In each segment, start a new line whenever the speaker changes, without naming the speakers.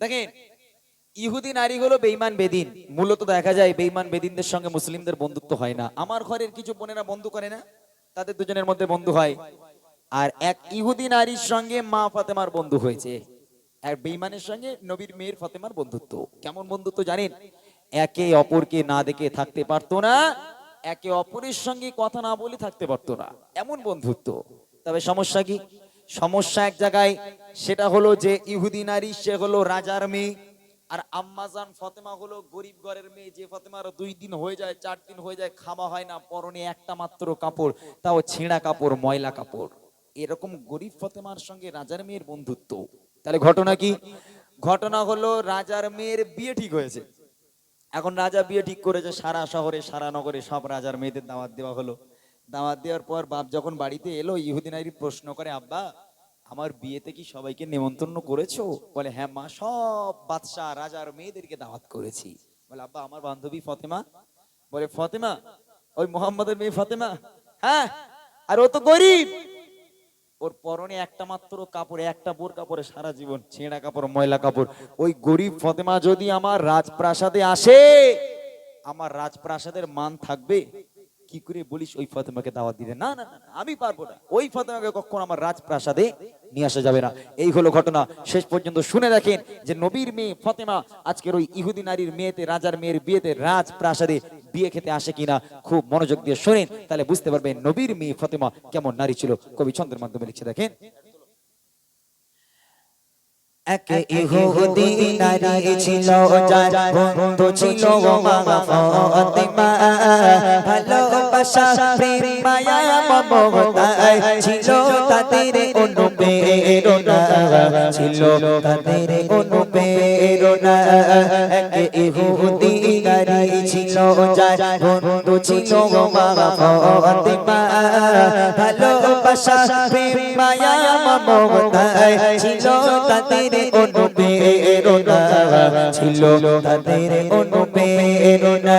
দেখেন, ইহুদি নারী হলো বেইমান বেদিন। মূলত দেখা যায় বেইমান বেদিনদের সঙ্গে মুসলিমদের বন্ধুত্ব হয় না। আমার ঘরের কিছু বোনেরা বন্ধু করে না, তাদের দুজনের মধ্যে বন্ধু হয়। আর এক ইহুদি নারীর সঙ্গে মা ফাতেমার বন্ধু হয়েছে। এক বেইমানের সঙ্গে নবীর মেয়ের ফাতেমার বন্ধুত্ব। কেমন বন্ধুত্ব জানেন? একে অপরকে না দেখে থাকতে পারতো না, একে অপরের সঙ্গে কথা না বলে থাকতে পারতো না। এমন বন্ধুত্ব। তবে সমস্যা কি? সমস্যা এক জায়গায়, সেটা হলো যে ইহুদি নারী, সে হলো রাজার মেয়ে। আর আম্মাজান ফতেমা হলো গরিব ঘরের মেয়ে, যে ফতেমার দুই দিন হয়ে যায়, চার দিন হয়ে যায়, খাওয়া হয় না, পরনে একটা মাত্র কাপড়, তাও ছেঁড়া কাপড়, ময়লা কাপড়। এরকম গরিব ফতেমার সঙ্গে রাজার মেয়ের বন্ধুত্ব। তাহলে ঘটনা কি? ঘটনা হলো রাজার মেয়ের বিয়ে ঠিক হয়েছে। এখন রাজা বিয়ে ঠিক করেছে, সারা শহরে, সারা নগরে সব রাজার মেয়েদের দাওয়াত দেওয়া হলো। দাওয়াত দেওয়ার পর বাপ যখন বাড়িতে এলো, ইহুদি নারী প্রশ্ন করে, আব্বা, আমার বিয়েতে কি সবাইকে নেমন্তন্ন করেছ? বলে হ্যাঁ মা, সব বাদশাহ, রাজার মেয়েদেরকে দাওয়াত করেছি। বলে, আব্বা, আমার বান্ধবী ফতেমা। বলে, ফতেমা? ওই মোহাম্মদের মেয়ে ফতেমা? হ্যাঁ আর ও তো গরিব। ওর পরনে একটা মাত্র কাপড়, একটা বোর কাপড়ে সারা জীবন ছেঁড়া কাপড়, ময়লা কাপড়। ওই গরিব ফতেমা যদি আমার রাজপ্রাসাদে আসে, আমার রাজপ্রাসাদের মান থাকবে কি করে বলিস ওই ফাতেমাকে দাওয়াত না না না না, আমি পারব না। ওই ফাতেমাকে কখন আমার রাজপ্রাসাদে নিয়ে আসা যাবে না। এই হলো ঘটনা। শেষ পর্যন্ত শুনে দেখেন যে নবীর মেয়ে ফাতেমা আজকের ওই ইহুদি নারীর মেয়েতে রাজার মেয়ের বিয়েতে রাজপ্রাসাদে বিয়ে খেতে আসে কিনা খুব মনোযোগ দিয়ে শোনেন তাহলে বুঝতে পারবেন নবীর মেয়ে ফাতেমা কেমন নারী ছিল। কবি ছন্দের মাধ্যমে লিখছে দেখেন
এক ইহুদি নারী ছিল যার বন্ধু ছিল মা ফাতেমা। ভালোবাসা, প্রেম, মায়া মমতায় ছিল তাদের অনুপ্রেরণা। ছিল তাদের অনুপ্রেরণা। এক ইহুদি নারী ছিল, যার বন্ধু ছিল মা ফাতেমা। ভালোবাসা, প্রেম, মায়া মমতায় ছিল তাদের অনুপ্রেরণা। ছিল তাদের অনুপ্রেরণা।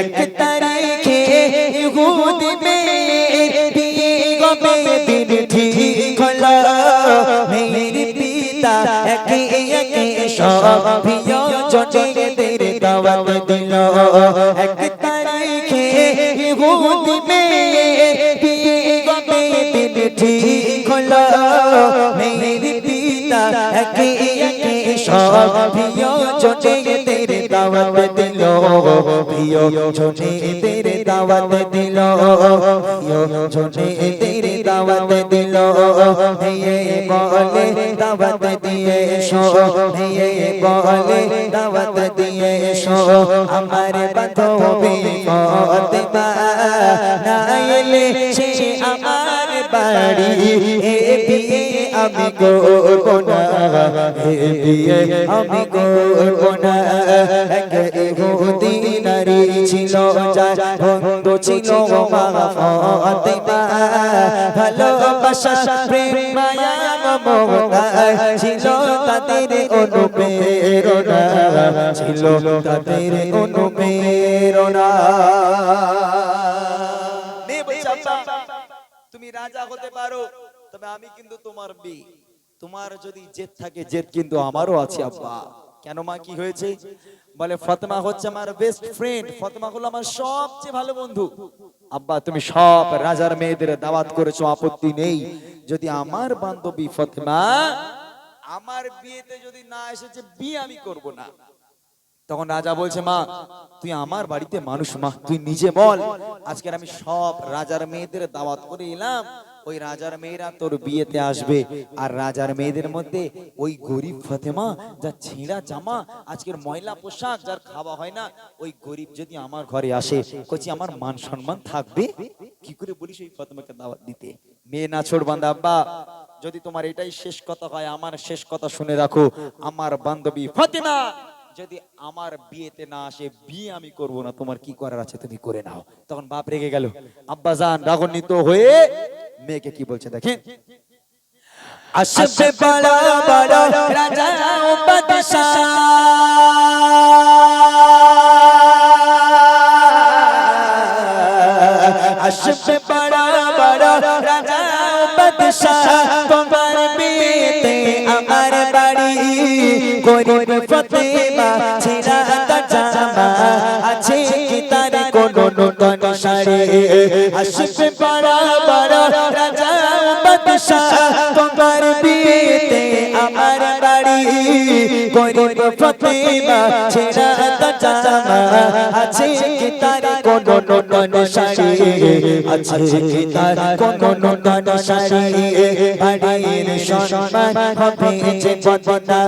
এক তারিখে ইহুদি মে গবে দিন ঠিক হলো মেরে পিতা একে একে সব প্রিয় জনেদের দাওয়াত দিল এক তারিখে ইহুদি ঠিক হলো মেরে পিতা একে একে সব দিল। প্রিয় জনেদের দাওয়াত দিল। দিল হে বলে দাওয়াত আমার বাড়ি। আমি করব না হে বিয়ে আমি করব না এক ইহুদি নারী ছিল যার বন্ধু ছিল মা ফাতেমা। ভালোবাসা প্রেম মায়া মমতা ছিল তাদের অনুপ্রেরণা। ছিল তাদের অনুপ্রেরণা।
মেয়ে বলছে, "আব্বা, তুমি রাজা হতে পারো। তবে আমি কিন্তু তোমার মেয়ে। তোমার যদি জেদ থাকে, জেদ কিন্তু আমারও আছে, আব্বা। কেন মা, কি হয়েছে? বলে, ফতেমা হচ্ছে আমার বেস্ট ফ্রেন্ড ফতেমা হলো আমার সবচেয়ে ভালো বন্ধু। আব্বা, তুমি সব রাজার মেয়েদের দাওয়াত করেছ, আপত্তি নেই। যদি আমার বান্ধবী ফতেমা আমার বিয়েতে যদি না এসেছে, বিয়ে আমি করব না। তখন রাজা বলছে, মা, তুই আমার বাড়িতে মানুষ, মা। তুই নিজে বল। আজকের আমি সব রাজার মেয়েদের দাওয়াত করে এলাম। ওই রাজার মেয়েরা তোর বিয়েতে আসবে। আর রাজার মেয়েদের মধ্যে ওই গরিব ফতেমা, যার ছিঁড়া জামা, আজকের ময়লা পোশাক, যার খাওয়া হয় না, ওই গরিব যদি আমার ঘরে আসে কচি আমার মান সম্মান থাকবে? কি করে বলিস ওই ফতেমাকে দাওয়াত দিতে? মেয়ে না ছোড় বান্ধা আব্বা, যদি তোমার এটাই শেষ কথা হয়, আমার শেষ কথা শুনে রাখো। আমার বান্ধবী ফাতেমা যদি আমার বিয়েতে না আসে, বিয়ে আমি করব না, তোমার কি করার আছে তুমি করে নাও। তখন বাপ রেগে গেল। আব্বাজান রাগান্বিত হয়ে মেয়েকে কি বলছে দেখেন?
আসবে বড় বড় বড় রাজা গরিব ফতেমা ছেঁড়া জামা আছে কি তার কোনো নতুন শাড়ি আসবে পাড়া পাড়া রাজা বাদশাহ। ফতেমা, ছেঁড়া জামা আছে কি তার কোনো নতুন শাড়ি? আছে কি তার কোনো নতুন শাড়ি? বাড়ির সম্মান হবে যে বদনা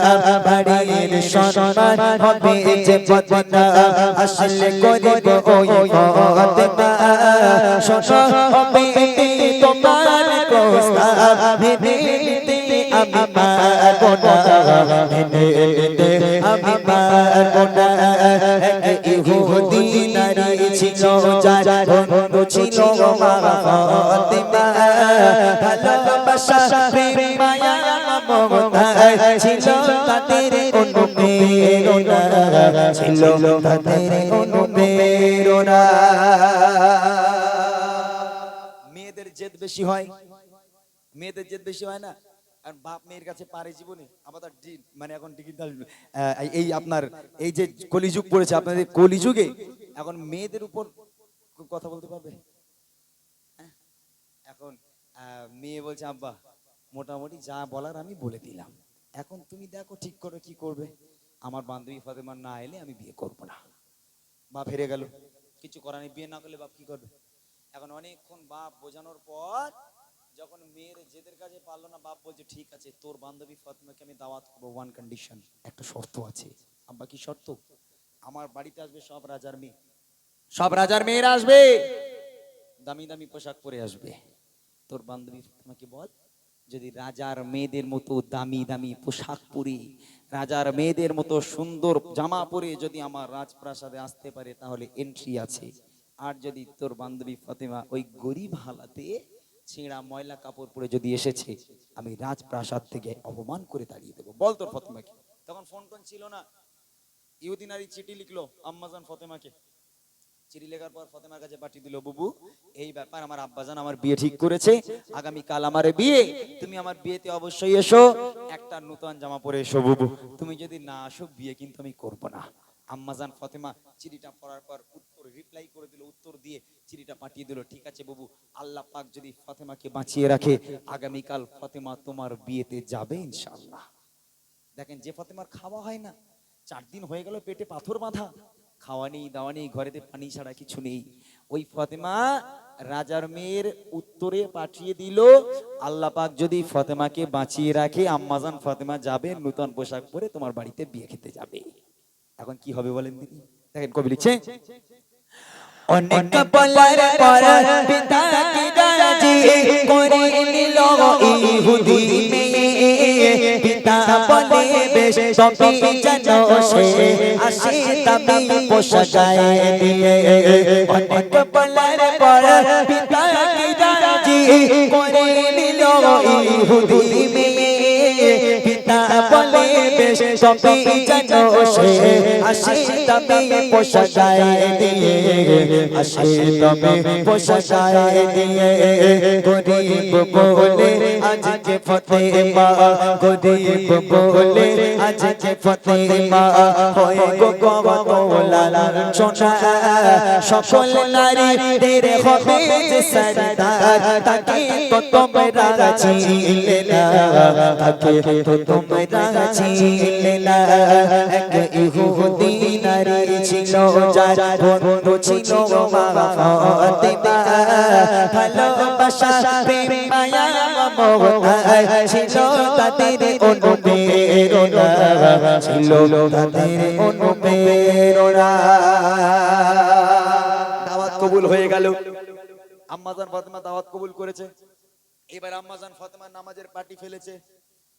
বাড়ির সম্মান হবে যে বদনা আসলে গরিব ওই ফতেমা শোনো হবে তোমার প্রস্তাব। ভেবে আমি পারব না। ভেবে বন্ধু ছিল
মেয়েদের জেদ বেশি হয়। মেয়েদের জেদ বেশি হয় না? আর বাপ মেয়ের কাছে পারে জীবনে? ডি- মানে এখন ডিজিটাল এই আপনার, এই যে কলিযুগ পড়েছে, আপনাদের কলিযুগে, এখন মেয়েদের উপর কথা বলতে পারবে? হ্যাঁ? এখন মেয়ে বলছে, আব্বা, মোটামুটি যা বলার আমি বলে দিলাম। এখন তুমি দেখো ঠিক করে কি করবে। আমার বান্ধবী ফাতেমা না এলে আমি বিয়ে করব না। বাপ হেরে গেল। কিছু করার নেই, বিয়ে না করলে বাপ কি করবে? এখন অনেকক্ষণ বাপ বোঝানোর পর, যখন মেয়ের জেদের কাছে পারল না, বাপ বলছে, ঠিক আছে, তোর বান্ধবী ফাতেমাকে আমি দাওয়াত করব ওয়ান কন্ডিশন একটা শর্ত আছে। আব্বা, কি শর্ত? আমার বাড়িতে আসবে সব রাজার মেয়ে। সব রাজার মেয়েরা আসবে। দামি দামি পোশাক পরে আসবে। তোর বান্ধবী ফাতেমাকে বল, যদি রাজার মেয়েদের মতো দামি দামি পোশাক পরে, রাজার মেয়েদের মতো সুন্দর জামা পরে যদি আমার রাজপ্রাসাদে আসতে পারে, তাহলে এন্ট্রি আছে। আর যদি তোর বান্ধবী ফাতেমা ওই গরিব হালাতে ছেঁড়া ময়লা কাপড় পরে যদি এসেছে, আমি রাজপ্রাসাদ থেকে অপমান করে তাড়িয়ে দেবো। বল তোর ফাতেমাকে। তখন ফোন টোন ছিল না। ইহুদিনারি চিঠি লিখলো আম্মাজান ফতেমাকে। চিঠি লেখার পর ফতেমার কাছে পাঠিয়ে দিল, বুবু, এই ব্যাপার আমার আব্বাজান আমার বিয়ে ঠিক করেছে। আগামী কাল আমার বিয়ে। তুমি আমার বিয়েতে অবশ্যই এসো। একটা জামা পরে এসো, বুবু। তুমি যদি না আসো, বিয়ে কিন্তু আমি করব না। আম্মাজান ফতেমা চিঠিটা পড়ার পর উত্তর রিপ্লাই করে দিল, উত্তর দিয়ে চিঠিটা পাঠিয়ে দিল, ঠিক আছে বাবু, আল্লাহ পাক যদি ফতেমাকে বাঁচিয়ে রাখে, আগামীকাল ফতেমা তোমার বিয়েতে যাবে ইনশাআল্লাহ। দেখেন, যে ফতেমার খাওয়া হয় না, চার দিন হয়ে গেল পেটে পাথর বাঁধা। খাওয়া নেই, দাওয়া নেই, ঘরেতে পানি ছাড়া কিছু নেই। ওই ফতেমা রাজার মেয়ের উত্তরে পাঠিয়ে দিল, আল্লাহ পাক যদি ফতেমাকে বাঁচিয়ে রাখে, আম্মাজান ফতেমা যাবে নতুন পোশাক পরে তোমার বাড়িতে বিয়ে খেতে যাবে। এখন কি হবে বলেন দিদি দেখেন কবি লিখছে,
অনেক পিতা কি পিতা বলে বেশ তবে জানো সে আসে তবে পোশাকায় দিয়ে। অনেক বলার পর পিতা কি রাজি করে নিল ইহুদি পিতা দিয়ে। বলে আজকে ফতেমা গরিব বলে আজকে ফতেমা হয় গো গওয়ালা সোনা সকল নারীদের হবে যে সরদার, তাকে তো তোমরা চিনলে না। তাকে তো তোমরা চিনলে না। এক ইহুদি নারী ছিল, যার বন্ধু ছিল মা ফাতেমা। ভালোবাসা, প্রেম, মায়া
দাওয়াত কবুল হয়ে গেল। আম্মাজান ফাতেমা দাওয়াত কবুল করেছে। এবার আম্মাজান ফাতেমা নামাজের পার্টি ফেলেছে।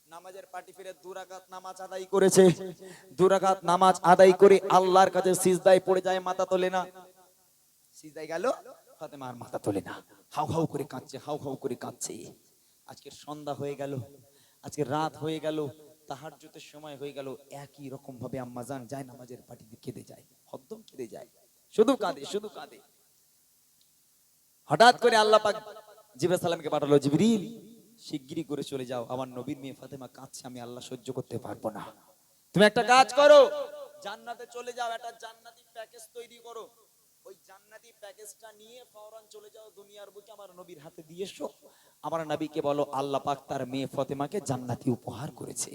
নামাজের পার্টি ফেলে দুরাকাত নামাজ আদায় করেছে। দুরাকাত নামাজ আদায় করে আল্লাহর কাছে সিজদায় পড়ে যায়, মাথা তোলে না। সিজদায় গেল ফাতেমা আর মাথা তোলে না। হাউ হাউ করে কাঁদছে, হাউ হাউ করে কাঁদছে। আজকে সন্ধ্যা হয়ে গেল, আজকে রাত হয়ে গেল তাহার সময় হয়ে গেল, একই রকম ভাবে আম্মাজান যায় নামাজের পার্টিতে কেঁদে যায়, হদ্দম কেঁদে যায়, শুধু কাঁদে শুধু কাঁদে। হঠাৎ করে আল্লাহ পাক জিব্রাইল সালামকে পাঠালো, জিবরিল, শিগগিরই করে চলে যাও, আমার নবীর মেয়ে ফাতেমা কাঁদছে, আমি আল্লাহ সহ্য করতে পারব না। তুমি একটা কাজ করো, জান্নাতে চলে যাও, একটা জান্নাতি প্যাকেজ তৈরি করো ওই জান্নাতি প্যাকেজটা নিয়ে ফওরান চলে যাও দুনিয়ার বুকে আমার নবীর হাতে দিয়ে এসো। আমার নবীকে বলো, আল্লাহ পাক তার মেয়ে ফাতেমাকে জান্নাতি উপহার করেছে।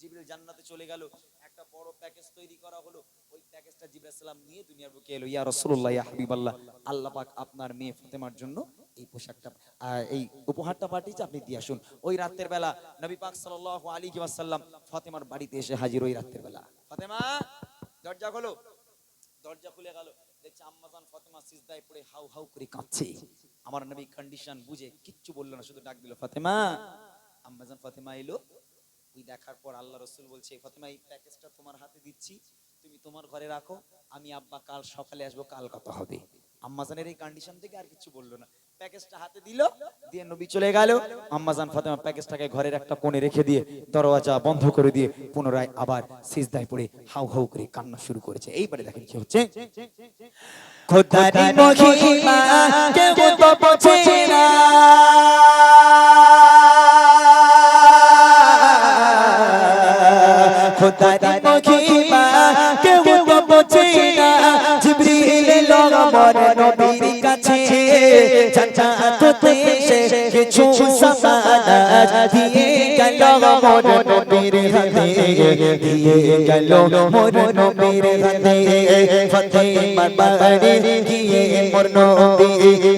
জিবরিল জান্নাতে চলে গেল, একটা বড় প্যাকেজ তৈরি করা হলো। ওই প্যাকেজটা জিবরাইল সালাম নিয়ে দুনিয়ার বুকে এলো, ইয়া রাসূলুল্লাহ, ইয়া হাবিবাল্লাহ, আল্লাহ পাক আপনার মেয়ে ফাতেমার জন্য এই পোশাকটা এই উপহারটা পাঠিয়েছে, আপনি দিয়ে আসুন। ওই রাতের বেলা নবী পাক সাল্লাল্লাহু আলাইহি ওয়াসাল্লাম ফাতেমার বাড়িতে এসে হাজির ওই রাতের বেলা। ফাতেমা, দরজা খোলো। দরজা খুলে গেল। দেখছে আম্মাজান ফাতেমা সিজদায় পড়ে হাউ হাউ করে কাঁদছে। আমার নবী কন্ডিশন বুঝে কিচ্ছু বলল না, শুধু ডাক দিল, ফাতেমা! আম্মাজান ফাতেমা এলো। ওই দেখার পর আল্লাহ রসুল বলছে, ফাতেমা, এই প্যাকেজটা তোমার হাতে দিচ্ছি, তুমি তোমার ঘরে রাখো, আমি আব্বা কাল সকালে আসব, কাল কথা হবে। আম্মাজানের এই কন্ডিশন থেকে আর কিছু বলল না। প্যাকেজটা হাতে দিল দিয়ে নবী চলে গেল। আম্মাজান ফাতেমা প্যাকেজটাকে ঘরের একটা কোণে রেখে দিয়ে দরওয়াজা বন্ধ করে দিয়ে পুনরায় আবার সিজদায় পড়ে হাউ হাউ করে কান্না শুরু করেছে। এইবারে দেখেন কি হচ্ছে।
খোদারি মহিমা কেউ তো বোঝে না। খোদারি জান্নাতে সে কিছু সামানাত দিয়ে গেল মোর নবীর হাতে। দিয়ে গেল মোর নবীর হাতে। ফতেমার বাড়ি গিয়ে মোর নবী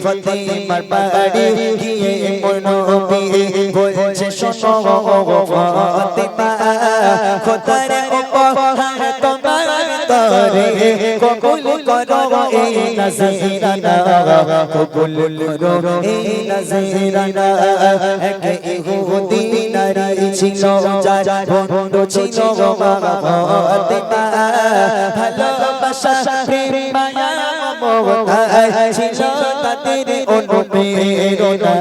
ফতেমার বাড়ি গিয়ে মোর নবী বলছে, শোনো ফতেমা কবুল করো এই নজরানা, কবুল করো এই নজরানা। এক ইহুদি নারী ছিল, যার বন্ধু ছিল ফাতেমা ভালোবাসা প্রেম মায়া মমতা ছিল, তাদের অনুপ্রেরণা।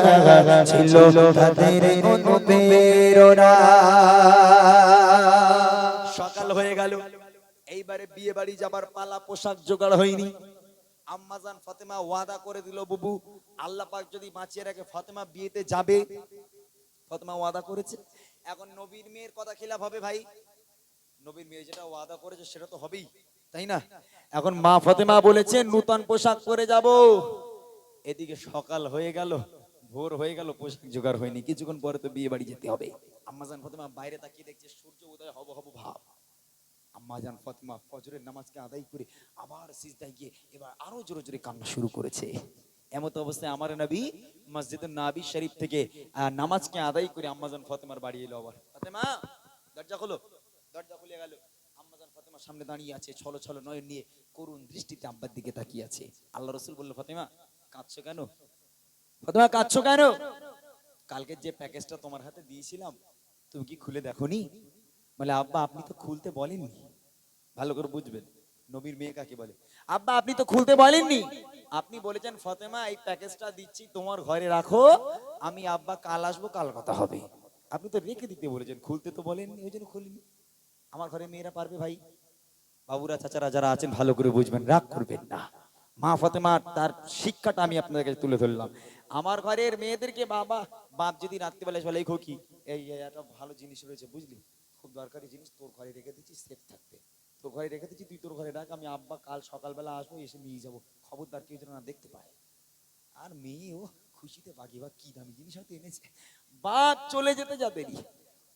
ছিল তাদের অনুপ্রেরণা।
এইবারে বিয়ে বাড়ি যাবার পালা পোশাক জোগাড় হয়নি। আম্মাজান ফাতেমা ওয়াদা করে দিল, বুবু, আল্লাহ পাক যদি বাঁচিয়ে রাখে, ফাতেমা বিয়েতে যাবে। ফাতেমা ওয়াদা করেছে। এখন নবীর মেয়ের কথা খেলাফ হবে ভাই। নবীর মেয়ে যেটা ওয়াদা করেছে, সেটা তো হবেই, তাই না? এখন মা ফাতেমা বলেছে, নূতন পোশাক পরে যাব। এদিকে সকাল হয়ে গেল, ভোর হয়ে গেল, পোশাক জোগাড় হয়নি। কিছুক্ষণ পরে তো বিয়ে বাড়ি যেতে হবে। আম্মাজান ফাতেমা বাইরে তাকিয়ে দেখছে, সূর্য উদয় হব হব ভাব। আম্মাজান ফাতেমা ফজরের নামাজকে আদায় করে আবার সিজদায় গিয়ে এবার আরও জোরে জোরে কান্না শুরু করেছে। এমত অবস্থায় আমার নবী মসজিদের নাবি শরীফ থেকে নামাজকে আদায় করে আম্মাজান ফাতেমার বাড়ি এলো আবার। ফাতেমা, দরজা খোলো। দরজা খুলে গেল। ফাতেমার সামনে দাঁড়িয়ে আছে, ছলো ছলো নয়ন নিয়ে করুণ দৃষ্টিতে আব্বার দিকে তাকিয়ে আছে। আল্লাহ রসুল বলল, ফাতেমা, কাঁদছো কেন? ফাতেমা, কাঁদছো কেন? কালকে যে প্যাকেজটা তোমার হাতে দিয়েছিলাম, তুমি কি খুলে দেখো নি বলে, আব্বা, আপনি তো খুলতে বলেননি। ভালো করে বুঝবেন। নবীর মেয়ে কাকে বলে? আব্বা আপনি তো খুলতে বলেননি। আপনি বলেছেন ফতেমা এই প্যাকেজটা দিচ্ছি তোমার ঘরে রাখো। আমি আব্বা কাল আসব কাল কথা হবে। আপনি তো রেখে দিতে বলেছেন খুলতে তো বলেননি ওই জন্য খুলিনি। আমার ঘরে মেয়েরা পারবে ভাই? বাবুরা চাচারা যারা আছেন ভালো করে বুঝবেন রাগ করবেন না। মা ফতেমা তার শিক্ষাটা আমি আপনাদের কাছে তুলে ধরলাম। আমার ঘরের মেয়েদেরকে বাবা বাপ যদি রাত্রিবেলা এসে বলে এই খোকি এই এই একটা ভালো জিনিস রয়েছে বুঝলি? খুব দরকারি জিনিস তোর ঘরে রেখে দিচ্ছি সেফ থাকবে। তোর ঘরে রেখে দিচ্ছি তুই তোর ঘরে রাখ, আমি আব্বা কাল সকালবেলা আসব, এসে নিয়ে যাব। খবরদার কেউ যেন না দেখতে পায়। আর মেয়েও খুশিতে বাকি বা কি দামি জিনিস হয়তো এনেছে। বাপ চলে যেতে যা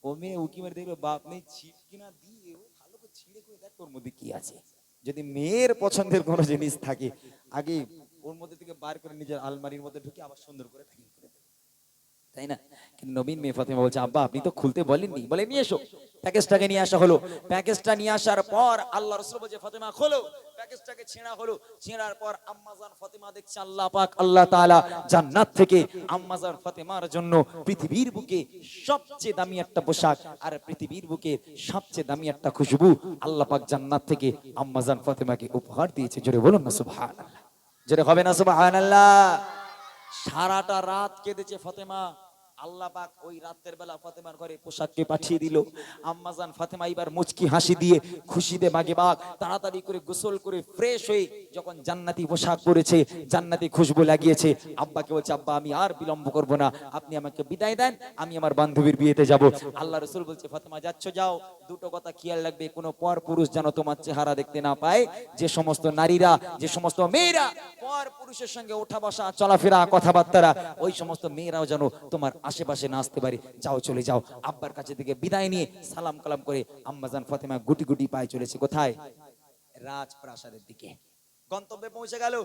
ও মেয়ে উকি মারি দেখল বাপ নেই, ছিপ কিনা দিয়ে ও ভালো করে ছিঁড়ে করে দেখ তোর মধ্যে কি আছে। যদি মেয়ের পছন্দের কোনো জিনিস থাকে, আগে ওর মধ্যে থেকে বার করে নিজের আলমারির মধ্যে ঢুকে আবার সুন্দর করে দেবে তাই না? নবীন মেয়ে ফাতেমা বলছে, আব্বা, আপনি তো খুলতে বলেননি। বলে, নিয়ে এসো। প্যাকেজটাকে নিয়ে আসা হলো। প্যাকেজটা নিয়ে আসার পর আল্লাহ রসুল বলছে, ফাতেমা, খোলো। প্যাকেজটাকে ছেঁড়া হলো। ছেঁড়ার পর আম্মাজান ফাতেমা দেখছে আল্লাহ পাক, আল্লাহ জান্নাত থেকে আম্মাজান ফাতেমার জন্য পৃথিবীর বুকে সবচেয়ে দামি একটা পোশাক আর পৃথিবীর বুকে সবচেয়ে দামি একটা খুশবু আল্লাহ পাক জান্নাত থেকে আম্মাজান ফাতেমাকে উপহার দিয়েছে। জোরে বলুন না, সুবহানাল্লাহ। জোরে হবে না, সুবহানাল্লাহ। সারাটা রাত কেঁদেছে ফাতেমা। আল্লাহ পাক ওই রাতের বেলা ফাতেমার ঘরে পোশাককে পাঠিয়ে দিল। আম্মাজান ফাতেমা এবার মুচকি হাসি দিয়ে খুশিতে বাগে বাগ তাড়াতাড়ি করে গোসল করে ফ্রেশ হয়ে যখন জান্নাতি পোশাক পরেছে, জান্নাতি খুশবু লাগিয়েছে, আব্বাকে বলছে, আব্বা, আমি আর বিলম্ব করব না, আপনি আমাকে বিদায় দেন, আমি আমার বান্ধবীর বিয়েতে যাব। আল্লাহ রসুল বলছে, ফাতেমা, যাচ্ছ, যাও, দুটো কথা খেয়াল রাখবে, কোনো পর পুরুষ যেন তোমার চেহারা দেখতে না পায়, যে সমস্ত নারীরা, যে সমস্ত মেয়েরা পর পুরুষের সঙ্গে ওঠা বসা চলাফেরা, কথাবার্তারা, ওই সমস্ত মেয়েরাও যেন তোমার আশেপাশে না আসতে পারে। যাও, চলে যাও। আব্বার কাছে থেকে বিদায় নিয়ে সালাম কালাম করে আম্মাজান ফাতেমা গুটি গুটি পায়ে চলেছে। কোথায়? রাজপ্রাসাদের দিকে। গন্তব্যে পৌঁছে গেল।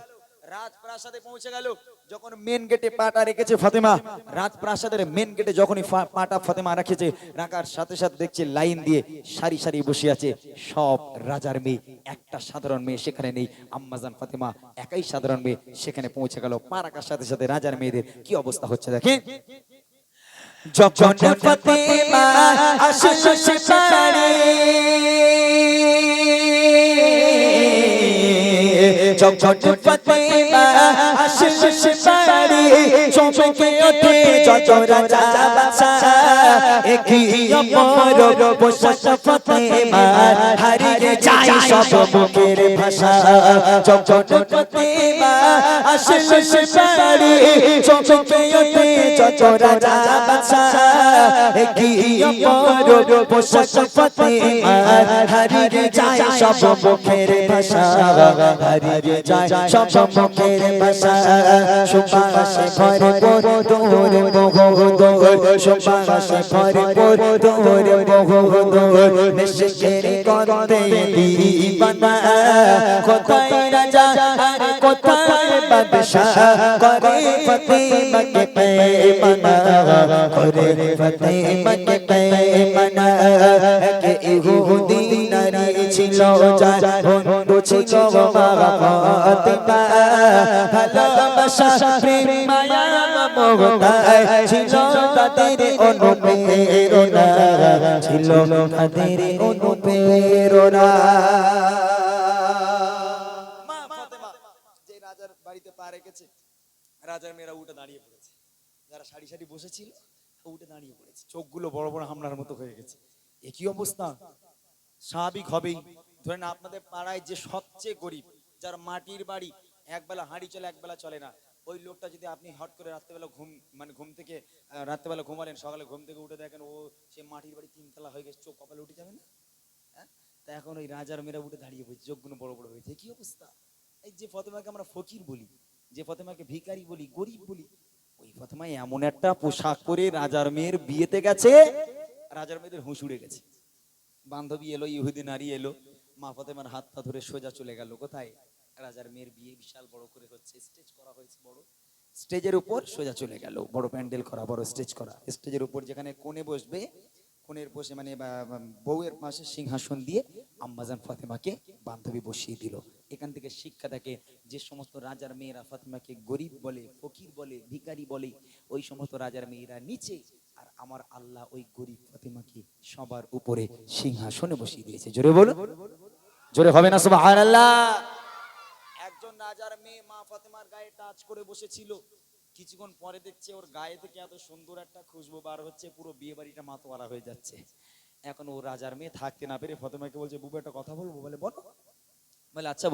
রাজপ্রাসাদে পৌঁছে গেল। যখন মেন গেটে পাটা রেখেছে ফাতেমা, রাজপ্রাসাদের মেন গেটে যখনই পাটা ফাতেমা রেখেছে, রাখার সাথে সাথে দেখছে লাইন দিয়ে সারি সারি বসে আছে সব রাজার মেয়ে। একটা সাধারণ মেয়ে সেখানে নেই। আম্মাজান ফাতেমা একাই সাধারণ মেয়ে সেখানে পৌঁছে গেল। পা রাখার সাথে সাথে রাজার মেয়েদের কি অবস্থা হচ্ছে দেখেন?
যখন ফাতেমা আসলো সে পারে যখন ফাতেমা আসলো সে পারে চমকে ওঠে যত রাজা বাদশা একই অপর পোশাক ফাতেমা হারিয়ে যায় সব মুখের ভাষা। যখন ফাতেমা আসলো সে পারে চমকে ওঠে যত রাজা বাদশা একই অপর পোশাক ফাতেমা হারিয়ে যায় সব মুখের যায়, সব মুখের ভাষা, সুবাসে ভরপুর দূর বহু দূর সুবাসে ভরপুর দূর বহু দূর নিশকের গন্ধে দিবানা, কোথায় রাজা আর কোথায় বাদশাহ করে ফতেমাকে পেমানা করে ফতেমাকে পেমানা কে ইহুদি নারী ছিল, যার ভালোবাসা প্রেম মায়া মমতা ছিল তাদের অনুপ্রেরণা। ছিল তাদের অনুপ্রেরণা।
রাজার মেয়েরা উঠে দাঁড়িয়ে পড়েছে। যারা সারি সারি বসেছিল, উঠে দাঁড়িয়ে পড়েছে। চোখগুলো বড় বড় হামলার মতো হয়ে গেছে। একই অবস্থা? স্বাভাবিক হবেই। ধরেন আপনাদের পাড়ায় যে সবচেয়ে গরিব, যার মাটির বাড়ি একবেলা হাঁড়ি চলে একবেলা চলে না। ওই লোকটা যদি আপনি হট করে রাত্রেবেলা ঘুম মানে ঘুম থেকে রাত্রেবেলা ঘুমালেন, সকালে ঘুম থেকে উঠে দেখেন, ও সে মাটির বাড়ি তিনতলা হয়ে গেছে, চোখ কপালে উঠে যাবে না? হ্যাঁ? তা এখন ওই রাজার মেয়েরা উঠে দাঁড়িয়ে পড়ছে চোখগুলো বড় বড় হয়েছে। কি অবস্থা? এই যে ফতেমাকে আমরা ফকির বলি, যে ফতেমাকে ভিখারি বলি, গরিব বলি, ওই ফতেমা এমন একটা পোশাক পরে রাজার মেয়ের বিয়েতে গেছে, রাজার মেয়েদের হুঁশ উড়ে গেছে। বান্ধবী এলো, ইহুদি নারী এলো, মা ফতেমার হাত হাতটা ধরে সোজা চলে গেল, কোথায়? রাজার মেয়ের বিয়ে বিশাল বড় করে হচ্ছে স্টেজ করা হয়েছে বড়। স্টেজের উপর সোজা চলে গেল, বড় প্যান্ডেল করা, বড় স্টেজ করা। স্টেজের উপর যেখানে কোণে বসবে, কোণের বসে মানে বউয়ের পাশে সিংহাসন দিয়ে আম্মাজান ফাতেমাকে বান্ধবী বসিয়ে দিল। এখান থেকে শিক্ষা থাকে যে সমস্ত রাজার মেয়েরা ফাতেমাকে গরিব বলে, ফকির বলে, ভিখারি বলে, ওই সমস্ত রাজার মেয়েরা নিচে আর আমার আল্লাহ ওই গরিব ফাতেমাকে সবার উপরে সিংহাসনে বসিয়ে দিয়েছে। জোরে বলুন। জোরে হবে না, সুবহানাল্লাহ। একজন রাজার মেয়ে মা ফাতেমার গায়ে টাচ করে বসেছিল। কিছুক্ষণ পরে দেখছে ওর গায়ে থেকে এত সুন্দর একটা খুশবু বার হচ্ছে, পুরো বিয়ে বাড়িটা মাতোয়ারা হয়ে যাচ্ছে। এখন ও রাজার মেয়ে থাকতে না পেরে ফাতেমাকে বলছে, বুবু, একটা কথা বলব? বলে, বলো। বলে আচ্ছা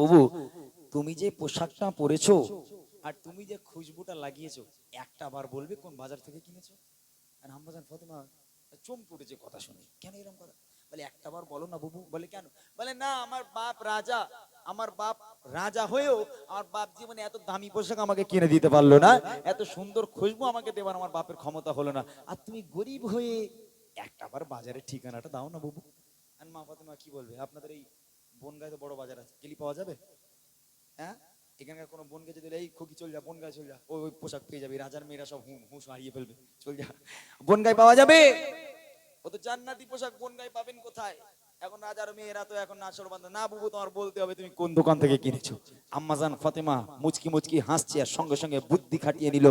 তুমি যে পোশাকটা পরেছো আর তুমি যে খুশবুটা লাগিয়েছো, একটা বার বলবে কোন বাজার থেকে কিনেছো? আর ফাতেমা চমকে উঠেছে কথা শুনে, কেন এরকম কথা? বলে, একটা বার বলো না বাবু। বলে, কেন? বলে, না, আমার বাপ রাজা, আমার বাপ রাজা হয়েও আমার বাপ জীবনে এত দামি পোশাক আমাকে কিনে দিতে পারল না, এত সুন্দর খুশবু আমাকে দেবার আমার বাপের ক্ষমতা হলো না। আর তুমি গরিব হয়ে একটা বার বাজারের ঠিকানাটা দাও না বাবু। আর মা ফাতেমা কি বলবে? আপনাদের এই বনগায় বড় বাজার আছে, গেলি পাওয়া যাবে? হ্যাঁ? এখানকার কোনো বনকে যদি এই খুকি, চল যা, বনগায় চল যা। ওই ওই পোশাক পেয়ে যাবে রাজার মেয়েরা সব হুম হুঁশ হারিয়ে ফেলবে। চল যা। বনগায় পাওয়া যাবে? ও তো জান্নাতি পোশাক কোন গায়ে পাবেন কোথায়? এখন রাজার মেয়েরা তো এখন না বান্ধব না বুবু, তোমার বলতে হবে তুমি কোন দোকান থেকে কিনেছো? আম্মাজান ফাতেমা মুচকি মুচকি হাসছে আর সঙ্গে সঙ্গে বুদ্ধি খাটিয়ে নিল।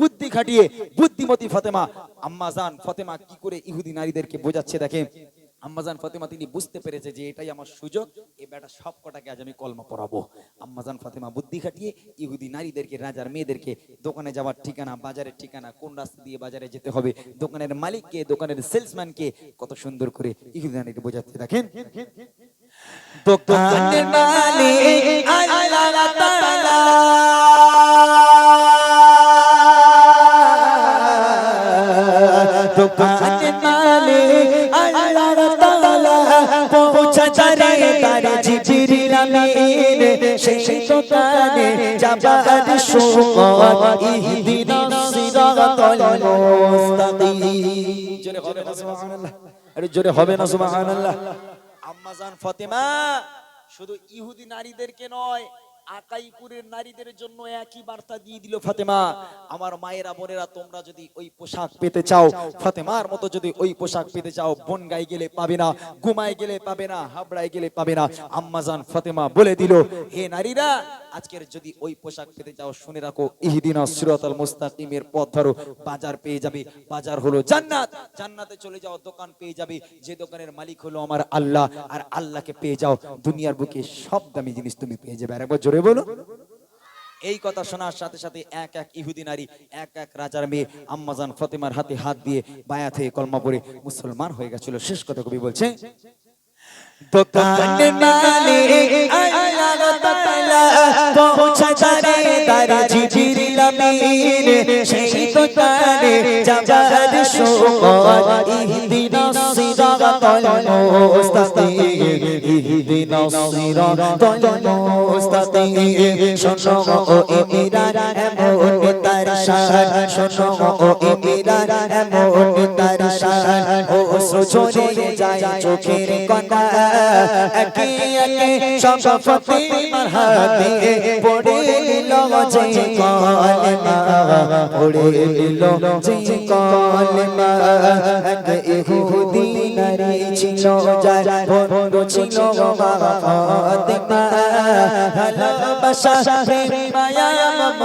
বুদ্ধি খাটিয়ে, বুদ্ধিমতী ফাতেমা আম্মাজান ফাতেমা কি করে ইহুদি নারীদেরকে বোঝাচ্ছে দেখে আম্মাজান ফাতেমা তিনি বুঝতে পেরেছে যে এটাই আমার সুযোগ, এ বেটা সব কটাকে আজ আমি কলমা পড়াবো। আম্মাজান ফাতেমা বুদ্ধি খাটিয়ে ইহুদি নারীদেরকে, রাজার মেয়েদেরকে দোকানে যাওয়ার ঠিকানা, বাজারের ঠিকানা, কোন রাস্তা দিয়ে বাজারে যেতে হবে, দোকানের মালিককে, দোকানের সেলসম্যানকে কত সুন্দর করে ইহুদি নারীকে বোঝাতে দেখেন।
দোকানের মালিক দোকানের সেই দোকানে যাবার সময় ইহদিনাস সিরাতাল মুস্তাকিম।
জোরে হবে না সুবহানাল্লাহ। আরে জোরে হবে না সুবহানাল্লাহ। আম্মাজান ফাতেমা শুধু ইহুদি নারীদেরকে নয় আকাইপুরের নারীদের জন্য একই বার্তা দিয়ে দিল ফাতেমা, আমার মায়েরা বোনেরা, তোমরা যদি ওই পোশাক পেতে চাও, ফাতেমার মতো যদি ওই পোশাক পেতে চাও বনগাই গেলে পাবে না গুমায় গেলে পাবে না, হাবড়ায় গেলে পাবে না। আম্মাজান ফাতেমা বলে দিল, হে নারীরা, আজকের যদি ওই পোশাক পেতে চাও, শুনে রাখো, ইহদিনা সিরাতাল মুস্তাকিমের পথ ধরো, বাজার পেয়ে যাবে, বাজার হলো জান্নাত, জান্নাতে চলে যাও, দোকান পেয়ে যাবে, যে দোকানের মালিক হলো আমার আল্লাহ, আর আল্লাহকে পেয়ে যাও, দুনিয়ার বুকে সব দামি জিনিস তুমি পেয়ে যাবে। আর একবার জোরে বলো। এই কথা শোনার সাথে সাথে এক এক ইহুদি নারী, এক এক রাজার মেয়ে আম্মাজান ফতেমার হাতে হাত দিয়ে বায়াত কলমা পড়ে মুসলমান হয়ে গেছিল। শেষ কথা কবি বলছে
তারে তারে দোকানে মুস্তাকিম শোনো ও ইমিরান এমন তার শান শোনো ও ইমিরান এমন তার শান ও সজরে যায় চোখের কণা। একে একে সব ফতিমার হাতে পড়ে নিল যে কলমা পড়ে নিল যে কলমা এক ইহুদি নারী ছিল যার বন্ধু ছিল ফাতেমা ভালোবাসা প্রেম মায়া।